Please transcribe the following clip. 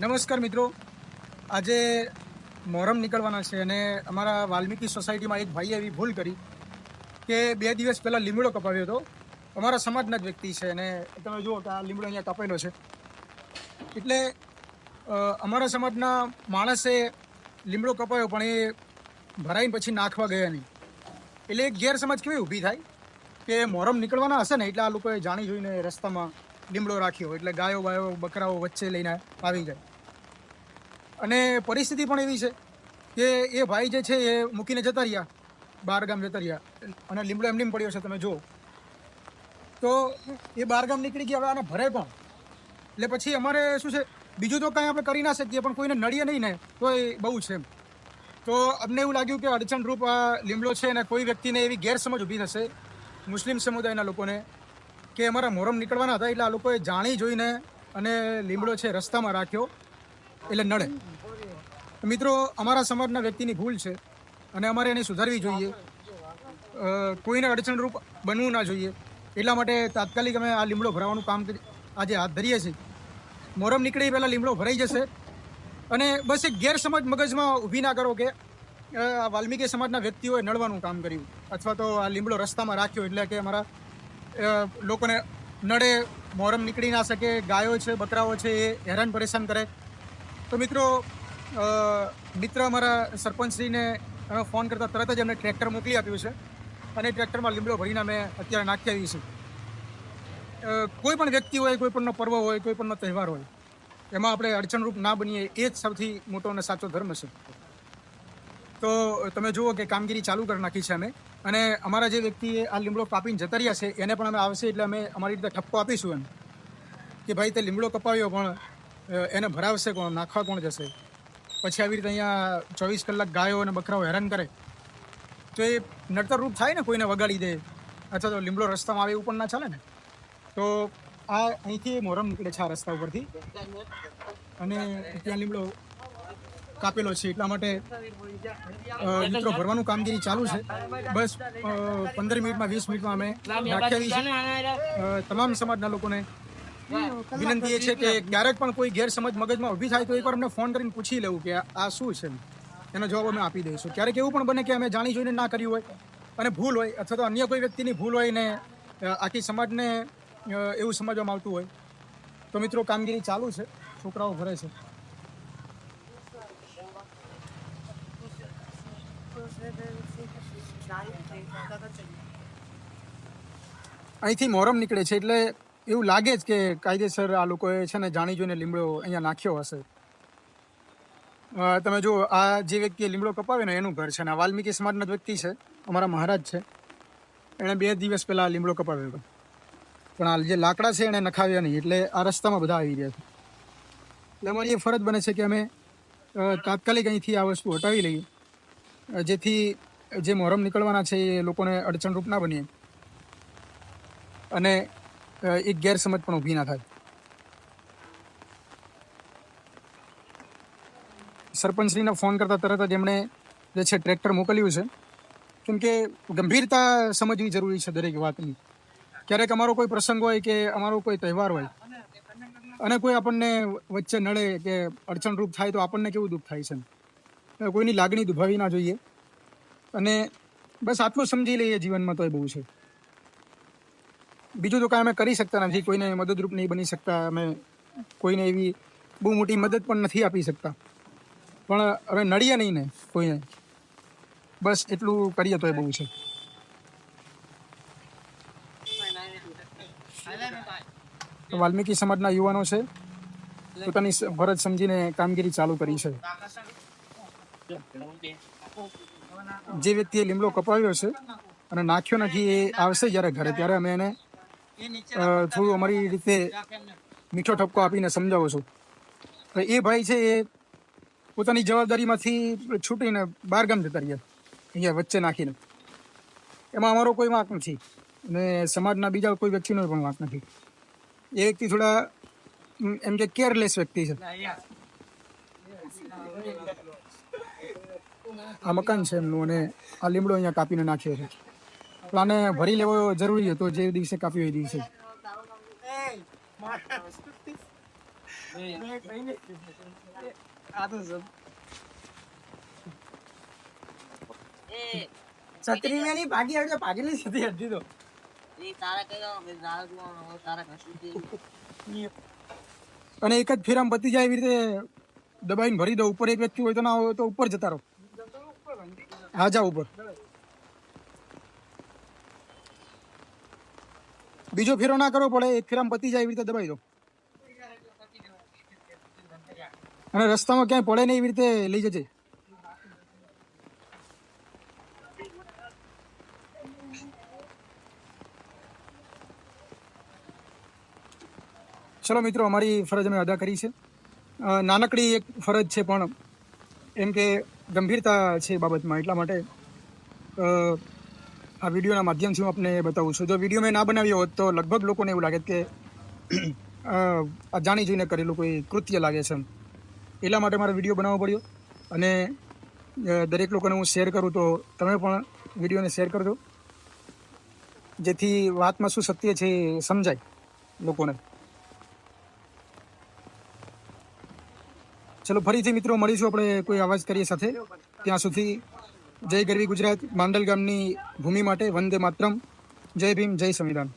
નમસ્કાર મિત્રો. આજે મોહરમ નીકળવાના છે અને અમારા વાલ્મીકી સોસાયટીમાં એક ભાઈએ એવી ભૂલ કરી કે બે દિવસ પહેલાં લીમડો કપાવ્યો હતો. અમારા સમાજના જ વ્યક્તિ છે અને તમે જુઓ કે આ લીમડો અહીંયા કપાયેલો છે. એટલે અમારા સમાજના માણસે લીમડો કપાયો પણ એ ભરાઈને પછી નાખવા ગયા નહીં. એટલે એક ગેરસમજ કેવી ઊભી થાય કે મોહરમ નીકળવાના હશે ને એટલે આ લોકોએ જાણી જોઈને રસ્તામાં લીમડો રાખ્યો. એટલે ગાયો બાયો, બકરાઓ વચ્ચે લઈને આવી જાય અને પરિસ્થિતિ પણ એવી છે કે એ ભાઈ જે છે એ મૂકીને જતા રહ્યા બાર ગામ જતા રહ્યા. અને લીમડો એમની પડ્યો છે, તમે જુઓ. તો એ બાર ગામ નીકળી ગયા, હવે આને ભરે પણ એટલે પછી અમારે શું છે, બીજું તો કાંઈ આપણે કરી ના શકીએ, પણ કોઈને નડીએ નહીં ને, તો એ બહુ છે એમ. તો અમને એવું લાગ્યું કે અડચણરૂપ આ લીમડો છે અને કોઈ વ્યક્તિને એવી ગેરસમજ ઊભી થશે, મુસ્લિમ સમુદાયના લોકોને, કે અમારા મોહરમ નીકળવાના હતા, એટલે આ લોકોએ જાણી જોઈને અને લીમડો છે રસ્તામાં રાખ્યો. એટલે નડે. મિત્રો, અમારા સમાજના વ્યક્તિની ભૂલ છે અને અમારે એને સુધારવી જોઈએ. કોઈને અડચણરૂપ બનવું ના જોઈએ. એટલા માટે તાત્કાલિક અમે આ લીમડો ભરાવાનું કામ આજે હાથ ધરીએ છીએ. મોહરમ નીકળી પહેલાં લીમડો ભરાઈ જશે. અને બસ એક ગેરસમજ મગજમાં ઊભી ના કરો કે આ વાલ્મીકી સમાજના વ્યક્તિઓએ નડવાનું કામ કર્યું. અથવા તો આ લીમડો રસ્તામાં રાખ્યો એટલે કે અમારા લોકોને નડે, મોરમ નીકળી ના શકે, ગાયો છે, બકરાઓ છે, એ હેરાન પરેશાન કરે. તો મિત્રો મિત્ર અમારા સરપંચશ્રીને ફોન કરતાં તરત જ એમને ટ્રેક્ટર મોકલી આપ્યું છે અને ટ્રેક્ટરમાં લીમડો ભરીને અમે અત્યારે નાખી આવી છે કોઈ પણ વ્યક્તિ હોય, કોઈ પણનો પર્વ હોય, કોઈ પણનો તહેવાર હોય, એમાં આપણે અડચણરૂપ ના બનીએ એ જ સૌથી મોટો અને સાચો ધર્મ છે. તો તમે જુઓ કે કામગીરી ચાલુ કરી નાખી છે અમે અને અમારા જે વ્યક્તિએ આ લીમડો કાપીને જતા રહ્યા છે, એને પણ અમે આવશે એટલે અમે અમારી રીતે ઠપકો આપીશું એમ. કે ભાઈ તે લીમડો કપાવ્યો પણ એને ભરાવશે કોણ? નાખવા કોણ જશે? પછી આવી રીતે અહીંયા ચોવીસ કલાક ગાયો અને બકરાઓ હેરાન કરે. તો એ નડતર રૂપ થાય ને કોઈને વગાડી દે, અથવા તો લીમડો રસ્તામાં આવે એવું પણ ના ચાલે ને? તો આ અહીંથી મોરમ નીકળે છે આ રસ્તા ઉપરથી. અને ત્યાં લીમડો કાપેલો છે. એટલા માટે મિત્રો ભરવાનું કામગીરી ચાલુ છે. બસ પંદર મિનિટમાં, વીસ મિનિટમાં અમે આવી છે તમામ સમાજના લોકોને વિનંતી એ છે કે ક્યારેક પણ કોઈ ગેરસમજ મગજમાં ઊભી થાય તો એકવાર અમને ફોન કરીને પૂછી લેવું કે આ શું છે એનો જવાબ અમે આપી દઈશું. ક્યારેક એવું પણ બને કે અમે જાણી જોઈને ના કર્યું હોય અને ભૂલ હોય અથવા તો અન્ય કોઈ વ્યક્તિની ભૂલ હોય ને આખી સમાજને એવું સમજવામાં આવતું હોય. તો મિત્રો કામગીરી ચાલુ છે. છોકરાઓ ભરે છે. અહીંથી મોહરમ નીકળે છે એટલે એવું લાગે જ કે કાયદેસર આ લોકોએ છે ને જાણી જોઈને લીમડો અહીંયા નાખ્યો હશે. તમે જો આ જે વ્યક્તિએ લીમડો કપાવ્યો ને એનું ઘર છે ને વાલ્મીકી સમાજના જ વ્યક્તિ છે, અમારા મહારાજ છે. એણે બે દિવસ પહેલાં લીમડો કપાવ્યો પણ આ જે લાકડા છે એણે નખાવ્યા નહીં, એટલે આ રસ્તામાં બધા આવી રહ્યા છે. એટલે અમારી એ ફરજ બને છે કે અમે તાત્કાલિક અહીંથી આ વસ્તુ હટાવી લઈએ. જેથી જે મોહરમ નીકળવાના છે એ લોકોને અડચણરૂપ ના બનીએ. અને એક ગેરસમજ પણ ઊભી ના થાય. સરપંચશ્રીને ફોન કરતાં તરત જ એમણે જે છે ટ્રેક્ટર મોકલ્યું છે. કેમ કે ગંભીરતા સમજવી જરૂરી છે દરેક વાતની. ક્યારેક અમારો કોઈ પ્રસંગ હોય કે અમારો કોઈ તહેવાર હોય, અને કોઈ આપણને વચ્ચે નડે કે અડચણરૂપ થાય તો આપણને કેવું દુઃખ થાય છે કોઈની લાગણી દુભાવી ના જોઈએ. અને બસ આટલું સમજી લઈએ જીવનમાં તો એ બહુ છે. બીજું તો કાંઈ અમે કરી શકતા નથી, કોઈને મદદરૂપ નહીં બની શકતા, અમે કોઈને એવી બહુ મોટી મદદ પણ નથી આપી શકતા. પણ હવે નડીએ નહીં ને કોઈને. બસ એટલું કરીએ તો એ બહુ છે. તો વાલ્મીકી સમાજના યુવાનો છે. પોતાની ફરજ સમજીને કામગીરી ચાલુ કરી છે. જે વ્યક્તિએ લીમડો કપાવ્યો છે અને નાખ્યો નથી એ આવશે જ્યારે ઘરે, ત્યારે અમે એને થોડું અમારી રીતે મીઠો ઠપકો આપીને સમજાવો છું. એ ભાઈ છે એ પોતાની જવાબદારીમાંથી છૂટીને બહારગામ જતા રહ્યા. અહીંયા વચ્ચે નાખીને. એમાં અમારો કોઈ વાંક નથી અને સમાજના બીજા કોઈ વ્યક્તિનો પણ વાંક નથી. એ વ્યક્તિ થોડા એમ કે કેરલેસ વ્યક્તિ છે. આ મકાન છે એમનું અને આ લીમડો અહીંયા કાપીને નાખ્યો છે. પણ આને ભરી લેવો જરૂરી હતો, જે દિવસે કાપ્યો એ દિવસે. છત્રી મેં નહીં ભાગી આવજો ભાગેલી અડધી તો. અને એક જ ફેરામ પતી જાય એવી રીતે દબાઈને ભરી દો, ઉપર એક વ્યક્તિ હોય તો ના હોય તો ઉપર જતા રહો. હા જાઓ ઉપર. બીજો ફેરો ના કરવો પડે, એક ફેરામાં પતી જાય એવી રીતે દબાઈ દો. અને રસ્તામાં ક્યાંય પડે નહીં એવી રીતે લઈ જજે. ચલો મિત્રો, અમારી ફરજ અમે અદા કરી છે. નાનકડી એક ફરજ છે પણ એમ કે ગંભીરતા છે બાબતમાં, એટલા માટે આ વિડીયોના માધ્યમથી હું આપને બતાવું છું. જો વીડિયો મેં ના બનાવ્યો હોત તો લગભગ લોકોને એવું લાગે કે આ જાણી જોઈને કરેલું કોઈ કૃત્ય લાગે છે એટલા માટે મારે વીડિયો બનાવવો પડ્યો અને દરેક લોકોને હું શેર કરું તો તમે પણ વિડીયોને શેર કરજો. જેથી વાતમાં શું સત્ય છે એ સમજાય લોકોને. ચલો, ફરીથી મિત્રો મળીશું આપણે કોઈ અવાજ કરીએ સાથે. ત્યાં સુધી જય ગરવી ગુજરાત માંડલ ગામની ભૂમિ માટે વંદે માતરમ. જય ભીમ જય સંવિધાન.